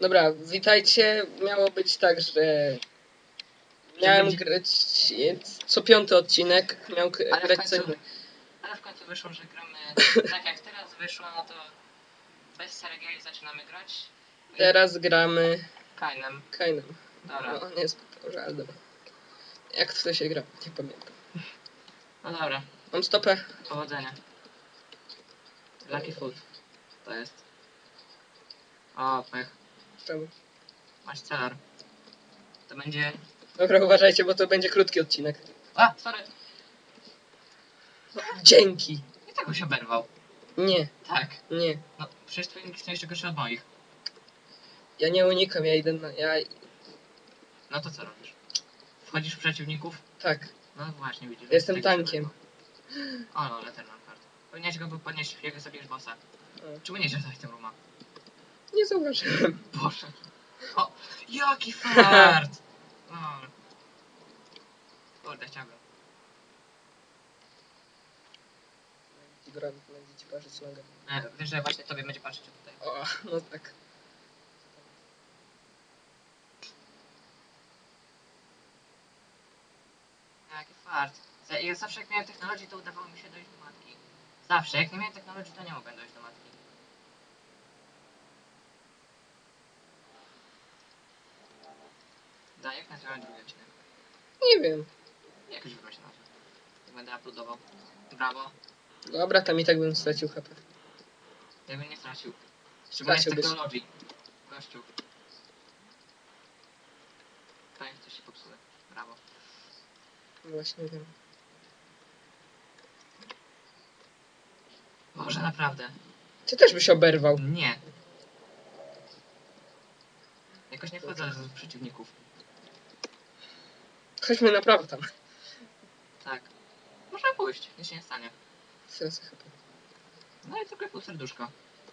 Dobra, witajcie. Miało być tak, że miałem grać co piąty odcinek. Miał Ale grać co końcu- inny. Ale w końcu wyszło, że gramy tak jak teraz wyszło, no to bez Sergiej zaczynamy grać. I Teraz gramy Kainem. Kainem. Dobra. No, nie jest dobrze, ale dobra. Jak to się gra? Nie pamiętam. No dobra, Mam stopę. powodzenia. Lucky Food. To jest. O, pech. Czemu? Masz celar. To będzie... Dobra, uważajcie, bo to będzie krótki odcinek. A, sorry. No, dzięki. I tego się oberwał. Nie, Tak. nie. No, przecież nikt jeszcze gorszy od moich. Ja nie unikam, ja idę na... Ja... No to co robisz? Wchodzisz w przeciwników? Tak, No właśnie, widzisz. jestem tego tankiem. O, no, Letterman Card. Powinieneś go był podnieść, jak zabijesz bossa. O, Czemu nie wziąłeś tym ruma? Nie zauważyłem. Boże. O, jaki fart! Kurde, chciałbym. Będzie ci parzyć nogę. E, wiesz, że właśnie tobie będzie patrzeć tutaj. O, no tak. Jaki fart. Ja zawsze jak miałem technologię, to udawało mi się dojść do matki. Zawsze, jak nie miałem technologii, to nie mogłem dojść do matki. Daj, jak nazywam drugi odcinek? Nie wiem. Jakoś wymyśl nazwę. Jak będę uploadował. Brawo. Dobra, tam i tak bym stracił HP. Jakbym nie stracił. Szczególnie z Straciłbyś. technologii. Gościu. Prawie coś się popsuły. Brawo. Właśnie wiem. Może naprawdę. Ty też byś oberwał. Nie. Jakoś nie wchodzę z przeciwników. Chodźmy naprawdę tam. Tak. Można pójść, nic się nie stanie. Stracę HP. No i tylko pół serduszka.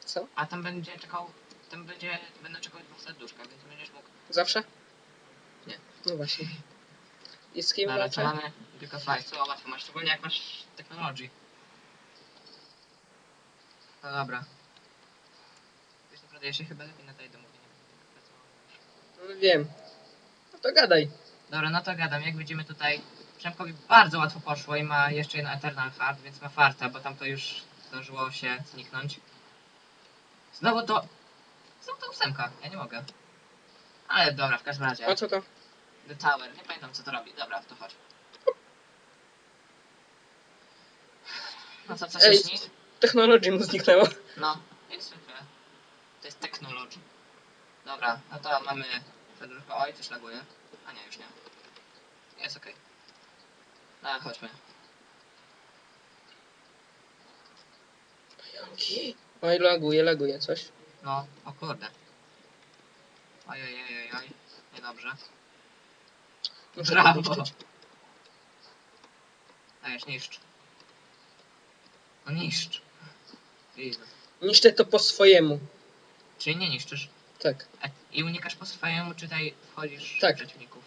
Co? A tam będzie czekał, tam będzie, będą czekał dwóch serduszka, więc będziesz mógł. Zawsze? Nie. No właśnie. I z kim co walczę? mamy? Tylko co łatwo masz, szczególnie jak masz technologii. No dobra. Wiesz naprawdę, ja się chyba lepiej nadaję do mówienia. No wiem. No to gadaj. Dobra, no to gadam, jak widzimy tutaj Przemkowi bardzo łatwo poszło i ma jeszcze jedno Eternal Heart, więc ma farta, bo tam to już zdążyło się zniknąć. Znowu to... Znowu to ósemka, ja nie mogę. Ale dobra, w każdym razie. O co to? The Tower, nie pamiętam co to robi. Dobra, to chodź. No co, Ej. się śni? Technologii mu zniknęło. No, jak zwykle. To jest technology. Dobra, no to mamy Fedorko. Oj, coś laguje. A nie, już nie. Jest okej. No, chodźmy. Pająki. Oj, laguje, laguje coś. No, o kurde. Oj, oj, oj, oj, oj. Niedobrze. Muszę Brawo! zniszczyć. Dajesz, niszcz. No niszcz. Jezus. Niszczę to po swojemu. Czyli nie niszczysz. Tak. A, I unikasz po swojemu, czy tutaj wchodzisz Tak. w przeciwników?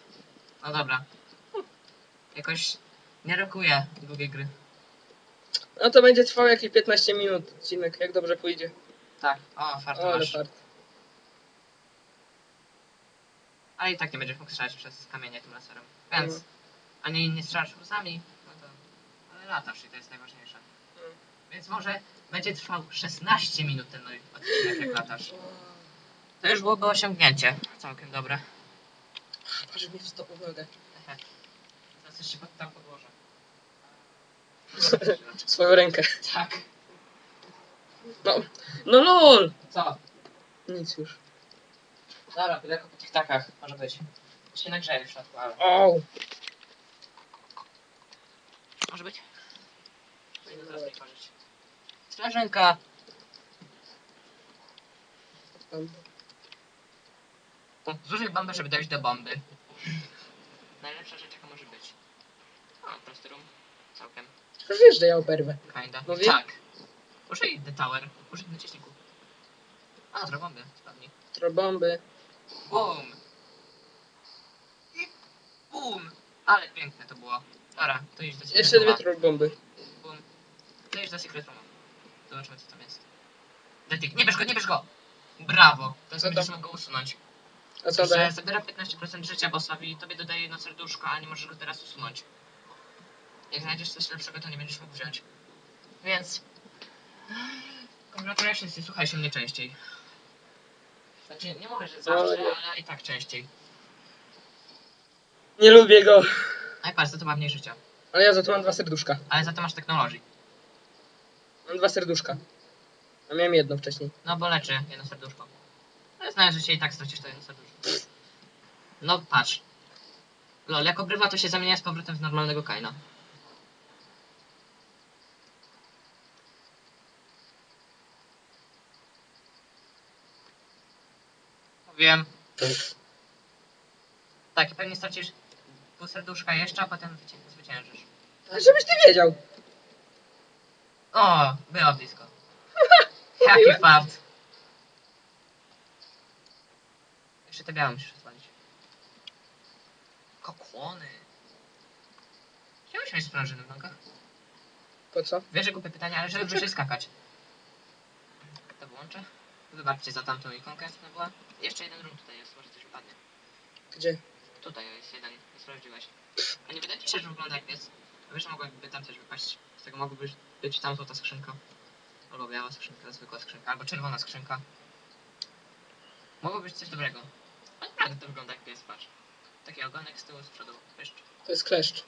No dobra. Jakoś nie rokuję długiej gry. No to będzie trwał jakieś 15 minut odcinek, jak dobrze pójdzie. Tak. O, farta O, ale masz. fart. Ale i tak nie będziesz mógł strzelać przez kamienie tym laserem. Więc No. ani nie strzelasz łzami, no to... Ale latasz i to jest najważniejsze. Mm. Więc może będzie trwał 16 minut ten odcinek, jak latasz. To już byłoby osiągnięcie. Całkiem dobre. W stopę w nogę. Teraz jeszcze pod tam podłożę. Swoją rękę. Tak. No, no lol! Co? Nic już. Dobra, tylko po tych takach. Może być. Się nagrzeje w środku, ale... O! Może być. Powinno teraz nie! Tam. To Zużyj bombę, żeby dojść do bomby. Najlepsza rzecz, jaka może być. O, prosty room. Całkiem. Już wiesz, że ja oberwę. Kinda. No wiem. tak. Użyj The Tower. Użyj naciśniku. A, zro bomby. Spadnie. Trobomby. Boom! I boom! Ale piękne to było. Dobra, to idź do Secret Jeszcze dwie Rooma. trobomby. Boom. To idź do Secret Rooma. Zobaczymy, co tam jest. Detik, nie bierz go, nie bierz go! Brawo. Teraz Co to? będziesz mógł go usunąć. Że daje? zabiera 15% życia bossowi i tobie dodaje jedno serduszko, ale nie możesz go teraz usunąć. Jak znajdziesz coś lepszego, to nie będziesz mógł wziąć. Więc... Congratulations i słuchaj się mnie częściej. Znaczy, nie mówię, że zawsze, No, ale i tak częściej. Nie lubię go. A patrz, za to ma mniej życia. Ale ja za to mam dwa serduszka. Ale za to masz technologii. Mam dwa serduszka. A miałem jedno wcześniej. No bo leczy jedno serduszko. Ale znając życie i tak stracisz to jedno serduszko. No patrz. Lol, jak obrywa to się zamienia z powrotem w normalnego Kaina. Wiem. Tak, i pewnie stracisz pół serduszka jeszcze, a potem wycie- zwyciężysz. Żebyś ty wiedział. O, było blisko. Jaki Mówiłem? fart. Jeszcze te białe musisz odpalić. Kokłony. Chciałbyś mieć sprężyny w nogach? Po co? Wiesz, że głupie pytanie, ale żeby wyżej skakać. To włączę. Wybaczcie za tamtą ikonkę, to była. Jeszcze jeden room tutaj jest, może coś wypadnie. Gdzie? Tutaj jest jeden, nie sprawdziłeś. A nie wydaje ci się, że wygląda jak pies? Wiesz, że mogłaby tam też wypaść. Z tego mogłaby być tam złota skrzynka. Albo biała skrzynka, zwykła skrzynka, albo czerwona skrzynka. Mogło być coś dobrego. Naprawdę to wygląda jak pies, patrz. Taki ogonek z tyłu, z przodu, wiesz? To jest kleszcz.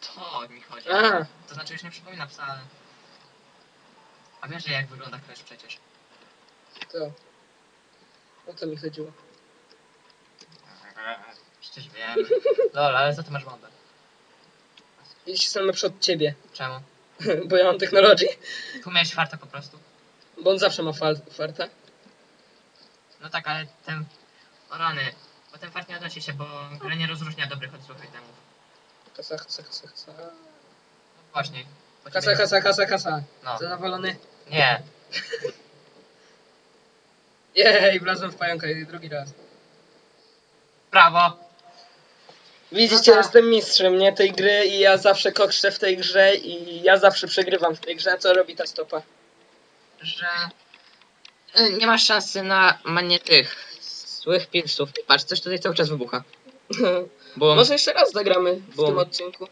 To mi chodzi. A, To znaczy już nie przypomina psa, ale... A wiesz, że jak wygląda klesz przecież? to. O to mi chodziło. Przecież wiem. Lol, ale za to masz bombę. Idź sam od ciebie. Czemu? Bo ja mam technologię. Tu miałeś farta po prostu. Bo on zawsze ma fal farta. No tak, ale ten... O rany. Bo ten fart nie odnosi się, bo gra nie rozróżnia dobrych od złych itemów. Kasa, kasa, kasa, kasa. No właśnie. bo Kasa, ciebie- kasa, kasa, kasa. No. Zadowolony? Nie. Jej, wlazłem w pająka i drugi raz. Brawo. Widzicie, No tak. jestem mistrzem, nie, tej gry i ja zawsze kokrzę w tej grze i ja zawsze przegrywam w tej grze. Co robi ta stopa? Że... y, Nie masz szansy na manię tych... Złych pilsów. Patrz, coś tutaj cały czas wybucha. Bum, Może jeszcze raz zagramy w Bum. tym odcinku.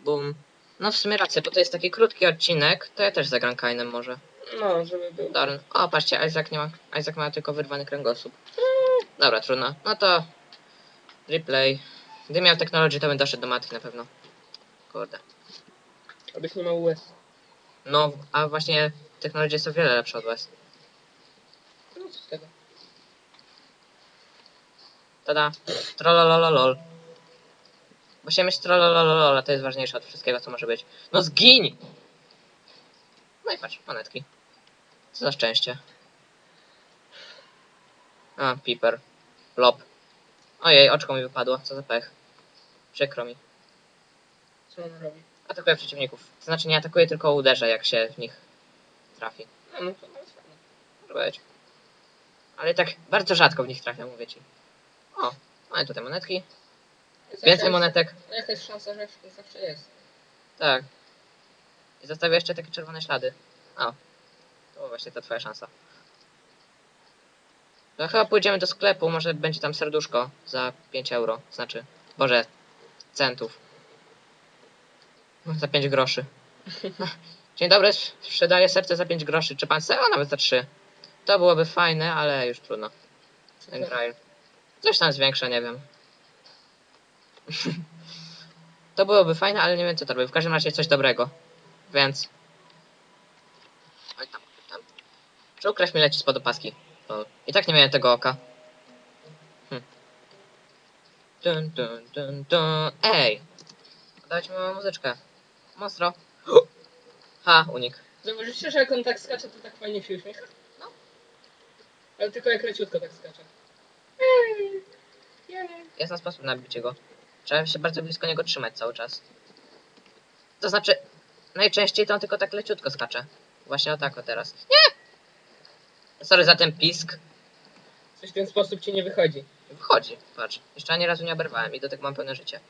bum. No w sumie rację, bo to jest taki krótki odcinek, to ja też zagram Kainem może. No, żeby był. Darn. O, patrzcie, Isaac nie ma. Isaac ma tylko wyrwany kręgosłup. Dobra, trudno. No to. Replay. Gdy miał technologię, to bym doszedł do matki na pewno. Kurde. Abyś nie miał łez. No, a właśnie technologie jest o wiele lepsze od was. No co z tego? Tada. Trollololol. Właśnie myśl trollololol, to jest ważniejsze od wszystkiego, co może być. No zgiń! No i patrz, monetki. Co za szczęście. A, piper. Lop. Ojej, oczko mi wypadło, co za pech. Przykro mi. Co on robi? Atakuje przeciwników. To znaczy nie atakuje, tylko uderza, jak się w nich trafi. No, no to jest fajne. Ale tak bardzo rzadko w nich trafia, mówię ci. O, mamy tutaj monetki. Jest Więcej jakaś- monetek. Jakaś szansa, że zawsze jest. Tak. I zostawia jeszcze takie czerwone ślady. O. To właśnie ta twoja szansa. No chyba pójdziemy do sklepu, może będzie tam serduszko za 5 euro. Znaczy, boże, centów. No, Za 5 groszy. Dzień dobry, sprzedaję serce za 5 groszy. Czy pan chce? O, nawet za 3. To byłoby fajne, ale już trudno. Ten trial. Coś tam zwiększa, nie wiem. to byłoby fajne, ale nie wiem co to robi. W każdym razie coś dobrego. Więc... Oj tam, tam. Czy ukraść mi leci spod opaski? Lol. I tak nie miałem tego oka. Hm. Dun, dun, dun, dun. Ej! Dajcie mi małą muzyczkę. Monstro. Ha, unik. Zauważyliście, że jak on tak skacze, to tak fajnie się uśmiecha? No. Ale tylko jak leciutko tak skacze. Jest na sposób na bicie go. Trzeba się bardzo blisko niego trzymać cały czas. To znaczy, najczęściej to on tylko tak leciutko skacze. Właśnie o tak o teraz. Nie! Sorry za ten pisk. Coś w ten sposób ci nie wychodzi. Wychodzi, patrz. Jeszcze ani razu nie oberwałem i do tego mam pełne życie.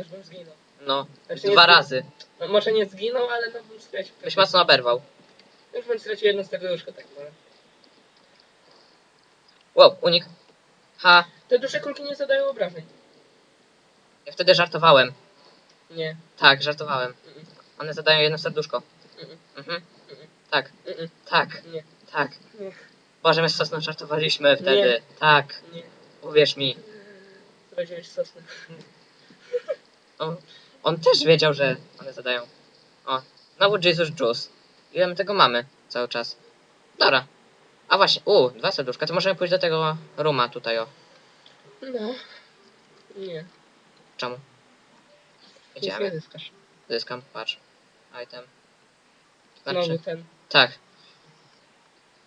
Aż bym zginął. No, Znaczy dwa razy. No, może nie zginął, ale no bym stracił. Byś mocno oberwał. Już bym stracił jedno serduszko, tak może. Wow, unik. Ha, Te duże kulki nie zadają obrażeń. ja wtedy żartowałem. Nie. Tak, żartowałem. Mm, One zadają jedno serduszko. mm, Mhm. Mm. Tak, mm, tak, Nie. tak. Nie. Boże, my z Sosną żartowaliśmy wtedy. Tak, Nie. uwierz mi. Zraziłeś sosnę. On, on też wiedział, że one zadają. O, znowu Jesus Juice. Ile my tego mamy cały czas? Dobra. A właśnie, u, dwa serduszka. To możemy pójść do tego ruma tutaj, o. No. Nie. Czemu? Nic nie Idziemy. zyskasz. Zyskam, patrz. Item. Znowu Znaczy, ten. tak.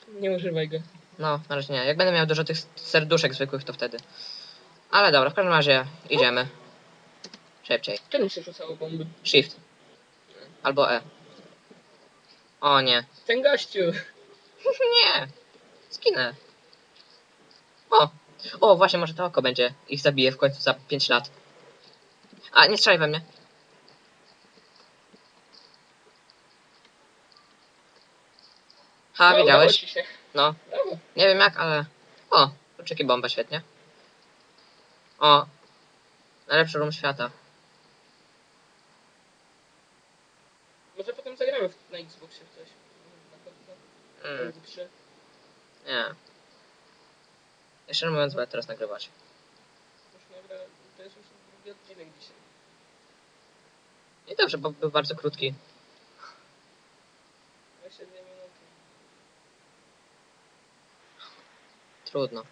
Nie używaj go. No, na razie nie. Jak będę miał dużo tych serduszek zwykłych, to wtedy. Ale dobra, w każdym razie idziemy. Szybciej. Czemu się rzucało bomby? Shift. Albo E. O nie. Ten gościu. Skinę. O. O, właśnie, może to oko będzie. Ich zabije w końcu za 5 lat. A, nie strzelaj we mnie. Ha, No, się. No. Nie wiem jak, ale... O, poczekaj bomba, świetnie. O. Najlepszy room świata. Może potem zagramy na Xboxie w coś. Na pewno. Mm, Mm. Nie. Jeszcze mówiąc, będę teraz nagrywać. Już nagra... To jest już drugi odcinek dzisiaj. I dobrze, bo był bardzo krótki. 22 minuty. Trudno.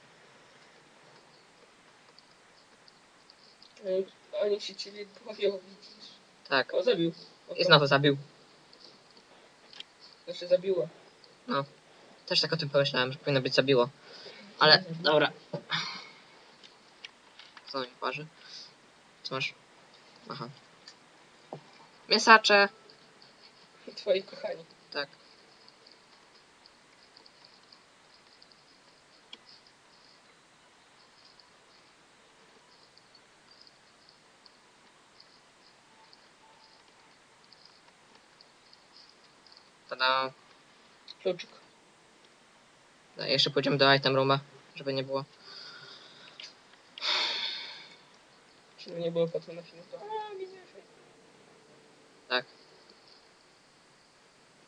Ej, Oni się ciebie boją, widzisz. Tak. O, zabił. O, I znowu zabił. Znaczy zabiła. Też tak o tym pomyślałem, że powinno być zabiło. Ale, dobra. Co mi waży? Co masz? Aha. Mięsacze. Twoi kochani. Tak. Tada. Kluczyk. No, jeszcze pójdziemy do item rooma, żeby nie było. Żeby nie było na filmie. To... A. Tak.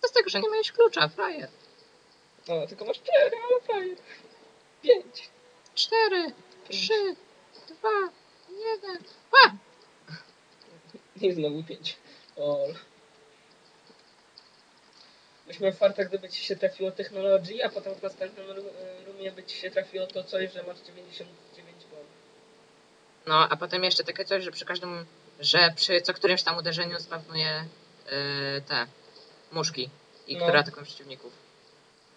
To z tego, że nie miałeś klucza, frajer. No, tylko masz cztery, ale frajer. Pięć. Cztery, trzy, dwa, jeden. Ła! I znowu pięć. O. Myśmy farta, gdyby ci się trafiło technologii, a potem w następnym ru- rumie by ci się trafiło to coś, że masz 99 bomb. No, a potem jeszcze takie coś, że przy każdym, że przy co którymś tam uderzeniu spawnuje yy, te muszki i No. które atakują przeciwników.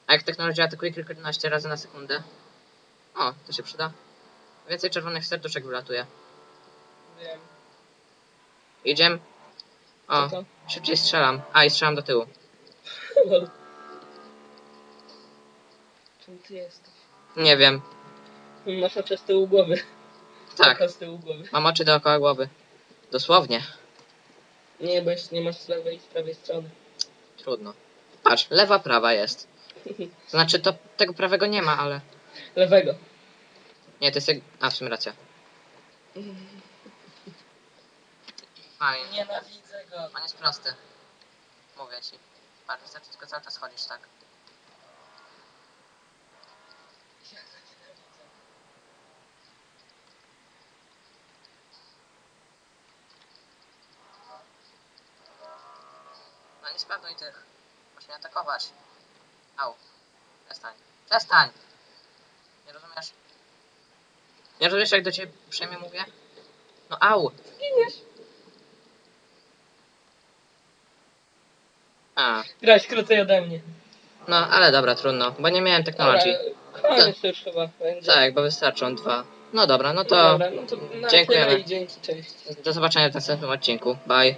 A jak technologia atakuje kilkanaście razy na sekundę, o, to się przyda. Więcej czerwonych serduszek wylatuje. Wiem. Idziemy. O, szybciej strzelam. A, i strzelam do tyłu. Lol. Czym ty jesteś? Nie wiem. Masz oczy z tyłu głowy. Tak, Oka z tyłu głowy. mam oczy dookoła głowy. Dosłownie. Nie, bo jeszcze nie masz z lewej i z prawej strony. Trudno. Patrz, lewa, prawa jest. Znaczy, to tego prawego nie ma, ale... Lewego. Nie, to jest jak... A, w sumie racja. Fajnie. Nienawidzę go. On jest prosty. Mówię ci. Patrz, wystarczy tylko cały czas chodzisz tak. No nie sprawdzuj tych. Masz mnie atakować. Au. Przestań. Przestań! Nie rozumiesz? Nie rozumiesz jak do ciebie uprzejmie mówię? No au! Giniesz. A, Grałeś krócej ode mnie. no ale dobra, trudno, bo nie miałem technologii. Dobra, Koniec już chyba będzie. Tak, bo wystarczą dwa. No dobra, no No to dobra, no to na dziękujemy. tyle i dzięki, cześć. do zobaczenia w następnym odcinku. Bye.